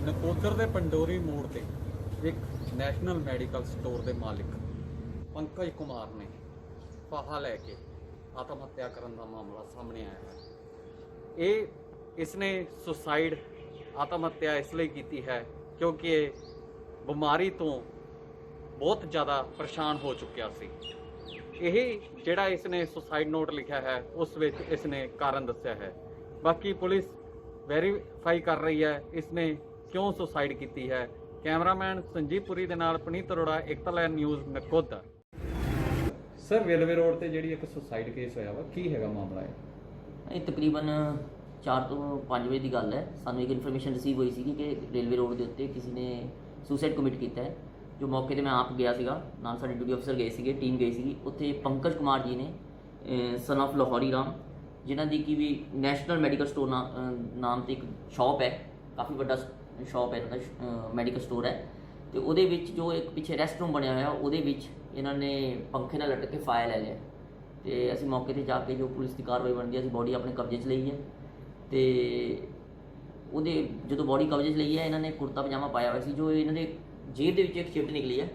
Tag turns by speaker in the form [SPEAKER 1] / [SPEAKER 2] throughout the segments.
[SPEAKER 1] ਨਕੋਦਰ ਦੇ ਪੰਡੋਰੀ ਮੋੜ ਤੇ ਇੱਕ ਨੈਸ਼ਨਲ ਮੈਡੀਕਲ ਸਟੋਰ ਦੇ ਮਾਲਕ ਪੰਕਜ ਕੁਮਾਰ ਨੇ ਫਾਹਾ ਲੈ ਕੇ ਆਤਮ ਹੱਤਿਆ ਕਰਨ ਦਾ ਮਾਮਲਾ ਸਾਹਮਣੇ ਆਇਆ ਹੈ। ਇਹ ਇਸਨੇ ਸੁਸਾਈਡ ਆਤਮ ਹੱਤਿਆ ਇਸ ਲਈ ਕੀਤੀ ਹੈ ਕਿਉਂਕਿ ਇਹ ਬਿਮਾਰੀ ਤੋਂ ਬਹੁਤ ਜ਼ਿਆਦਾ ਪਰੇਸ਼ਾਨ ਹੋ ਚੁੱਕਿਆ ਸੀ। ਇਹ ਜਿਹੜਾ ਇਸਨੇ ਸੁਸਾਈਡ ਨੋਟ ਲਿਖਿਆ ਹੈ, ਉਸ ਵਿੱਚ ਇਸਨੇ ਕਾਰਨ ਦੱਸਿਆ ਹੈ। ਬਾਕੀ ਪੁਲਿਸ ਵੈਰੀਫਾਈ ਕਰ ਰਹੀ ਹੈ, ਇਸਨੇ ਕਿਉਂ ਸੁਸਾਈਡ ਕੀਤੀ ਹੈ? ਕੈਮਰਾਮੈਨ ਸੰਜੀਵ ਪੁਰੀ ਦੇ ਨਾਲ ਪਨੀਤ ਅਰੋੜਾ ਇਕਤਲੈਨ ਨਿਊਜ਼ ਨਕੋਦਾ ਸਰ ਰੇਲਵੇ ਰੋਡ ਤੇ ਜਿਹੜੀ ਇੱਕ ਸੁਸਾਈਡ ਕੇਸ ਹੋਇਆ ਵਾ ਕੀ ਹੈਗਾ ਮਾਮਲਾ ਹੈ
[SPEAKER 2] ਇਹ ਤਕਰੀਬਨ 4 ਤੋਂ 5 ਵਜੇ ਦੀ ਗੱਲ ਹੈ। ਸਾਨੂੰ ਇੱਕ ਇਨਫੋਰਮੇਸ਼ਨ ਰਿਸੀਵ ਹੋਈ ਸੀ ਕਿ ਰੇਲਵੇ ਰੋਡ ਦੇ ਉੱਤੇ ਕਿਸੇ ਨੇ ਸੁਸਾਈਡ ਕਮਿਟ ਕੀਤਾ ਹੈ। ਜੋ ਮੌਕੇ ਤੇ ਮੈਂ ਆਪ ਗਿਆ ਸੀਗਾ ਨਾਲ ਸਾਡੇ ਡਿਊਟੀ ਅਫਸਰ ਗਏ ਸੀਗੇ ਟੀਮ ਗਈ ਸੀਗੀ। ਉੱਥੇ ਪੰਕਜ ਕੁਮਾਰ ਜੀ ਨੇ ਸਨ of ਲਾਹੌਰੀ ਰਾਮ ਜਿਨ੍ਹਾਂ ਦੀ ਕੀ ਵੀ ਨੈਸ਼ਨਲ ਮੈਡੀਕਲ ਸਟੋਰ ਨਾਮ ਤੇ ਇੱਕ ਸ਼ਾਪ ਹੈ ਕਾਫੀ ਵੱਡਾ ਸ਼ਾਪ ਹੈ ਇਹਨਾਂ ਦਾ ਮੈਡੀਕਲ ਸਟੋਰ ਹੈ। ਤੇ ਉਹਦੇ ਵਿੱਚ ਜੋ ਇੱਕ ਪਿੱਛੇ ਰੈਸਟ ਰੂਮ ਬਣਿਆ ਹੋਇਆ, ਉਹਦੇ ਵਿੱਚ ਇਹਨਾਂ ਨੇ ਪੰਖੇ ਨਾਲ ਲਟਕ ਕੇ ਫਾਇਰ ਲੈ ਲਿਆ। ਤੇ ਅਸੀਂ ਮੌਕੇ ਤੇ ਜਾ ਕੇ ਜੋ ਪੁਲਿਸ ਦੀ ਕਾਰਵਾਈ ਬਣਦੀ ਹੈ ਅਸੀਂ ਬੋਡੀ ਆਪਣੇ ਕਬਜ਼ੇ 'ਚ ਲਈ ਹੈ। ਤੇ ਉਹਦੇ, ਜਦੋਂ ਬੋਡੀ ਕਬਜ਼ੇ 'ਚ ਲਈ ਹੈ, ਇਹਨਾਂ ਨੇ ਕੁਰਤਾ ਪਜਾਮਾ ਪਾਇਆ ਹੋਇਆ ਸੀ, ਜੋ ਇਹਨਾਂ ਦੇ ਜੇਬ ਦੇ ਵਿੱਚ ਇੱਕ ਸ਼ਿਫਟ ਨਿਕਲੀ ਹੈ।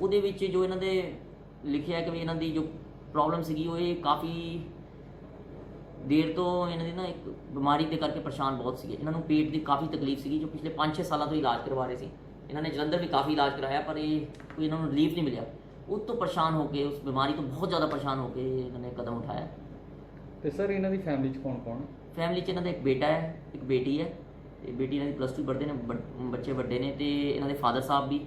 [SPEAKER 2] ਉਹਦੇ ਵਿੱਚ ਜੋ ਇਹਨਾਂ ਦੇ ਲਿਖਿਆ ਕਿ ਵੀ ਇਹਨਾਂ ਦੀ ਜੋ ਪ੍ਰੋਬਲਮ ਸੀਗੀ, ਉਹ ਇਹ ਕਾਫੀ ਦੇਰ ਤੋਂ ਇਹਨਾਂ ਦੀ ਨਾ ਇੱਕ ਬਿਮਾਰੀ ਦੇ ਕਰਕੇ ਪਰੇਸ਼ਾਨ ਬਹੁਤ ਸੀਗੇ। ਇਹਨਾਂ ਨੂੰ ਪੇਟ ਦੀ ਕਾਫੀ ਤਕਲੀਫ ਸੀਗੀ ਜੋ ਪਿਛਲੇ 5-6 ਸਾਲਾਂ ਤੋਂ ਇਲਾਜ ਕਰਵਾ ਰਹੇ ਸੀ। ਇਹਨਾਂ ਨੇ ਜਲੰਧਰ ਵੀ ਕਾਫੀ ਇਲਾਜ ਕਰਾਇਆ ਪਰ ਇਹ ਕੋਈ ਇਹਨਾਂ ਨੂੰ ਰਿਲੀਫ ਨਹੀਂ ਮਿਲਿਆ। ਉਹ ਤੋਂ ਪਰੇਸ਼ਾਨ ਹੋ ਕੇ ਉਸ ਬਿਮਾਰੀ ਤੋਂ ਬਹੁਤ ਜ਼ਿਆਦਾ ਪਰੇਸ਼ਾਨ ਹੋ ਕੇ ਇਹਨਾਂ ਨੇ ਕਦਮ ਉਠਾਇਆ।
[SPEAKER 1] ਤੇ ਸਰ ਇਹਨਾਂ ਦੀ ਫੈਮਿਲੀ ਚ ਕੌਣ ਕੌਣ?
[SPEAKER 2] ਫੈਮਿਲੀ 'ਚ ਇਹਨਾਂ ਦਾ ਇੱਕ ਬੇਟਾ ਹੈ ਇੱਕ ਬੇਟੀ ਹੈ। ਤੇ ਬੇਟੀ ਇਹਨਾਂ ਦੀ ਪਲੱਸ 2 ਪੜ੍ਹਦੇ ਨੇ ਬੱਚ- ਵੱਡੇ ਨੇ ਤੇ ਇਹਨਾਂ ਦੇ ਫਾਦਰ ਸਾਹਿਬ ਵੀ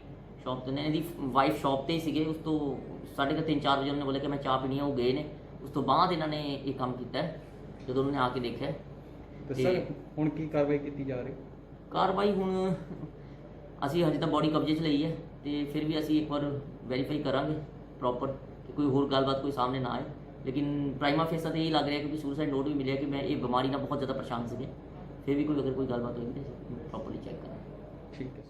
[SPEAKER 2] ਸ਼ਾਪ ਤੇ ਨੇ। ਇਹਦੀ ਵਾਈਫ ਸ਼ਾਪ ਤੇ ਹੀ ਸੀਗੇ। ਉਸ ਤੋਂ ਸਾਢੇ ਕੁ ਤਿੰਨ ਚਾਰ ਵਜੇ ਉਹਨਾਂ ਬੋਲਿਆ ਕਿ ਮੈਂ ਚਾਹ ਪੀਣੀ ਹੈ ਉਹ ਗਏ ਨੇ। ਉਸ ਤੋਂ ਬਾਅਦ ਇਹਨਾਂ ਨੇ ਇਹ ਕੰਮ ਕੀਤਾ ਹੈ। ਜਦੋਂ ਉਹਨਾਂ ਨੇ ਆ ਕੇ ਦੇਖਿਆ। ਤੇ
[SPEAKER 1] ਸਰ ਹੁਣ ਕੀ ਕਾਰਵਾਈ ਕੀਤੀ ਜਾ ਰਹੀ?
[SPEAKER 2] ਕਾਰਵਾਈ ਹੁਣ ਅਸੀਂ ਹਜੇ ਤਾਂ ਬੋਡੀ ਕਬਜ਼ੇ 'ਚ ਲਈ ਹੈ ਤੇ ਫਿਰ ਵੀ ਅਸੀਂ ਇੱਕ ਵਾਰ ਵੈਰੀਫਾਈ ਕਰਾਂਗੇ ਪ੍ਰੋਪਰ ਕਿ ਕੋਈ ਹੋਰ ਗੱਲਬਾਤ ਕੋਈ ਸਾਹਮਣੇ ਨਾ ਆਏ। ਲੇਕਿਨ ਪ੍ਰਾਈਮਾ ਫੇਸਾ ਤੇ ਇਹ ਲੱਗ ਰਿਹਾ ਕਿ ਸੁਸਾਈਡ ਨੋਟ ਵੀ ਮਿਲਿਆ ਕਿ ਮੈਂ ਇਹ ਬਿਮਾਰੀ ਨਾਲ ਬਹੁਤ ਜ਼ਿਆਦਾ ਪਰੇਸ਼ਾਨ ਸੀਗੇ। ਫਿਰ ਵੀ ਕੋਈ ਅਗਰ ਕੋਈ ਗੱਲਬਾਤ ਹੋਏਗੀ ਤਾਂ ਪ੍ਰੋਪਰਲੀ ਚੈੱਕ ਕਰਾਂਗੇ।
[SPEAKER 1] ਠੀਕ ਹੈ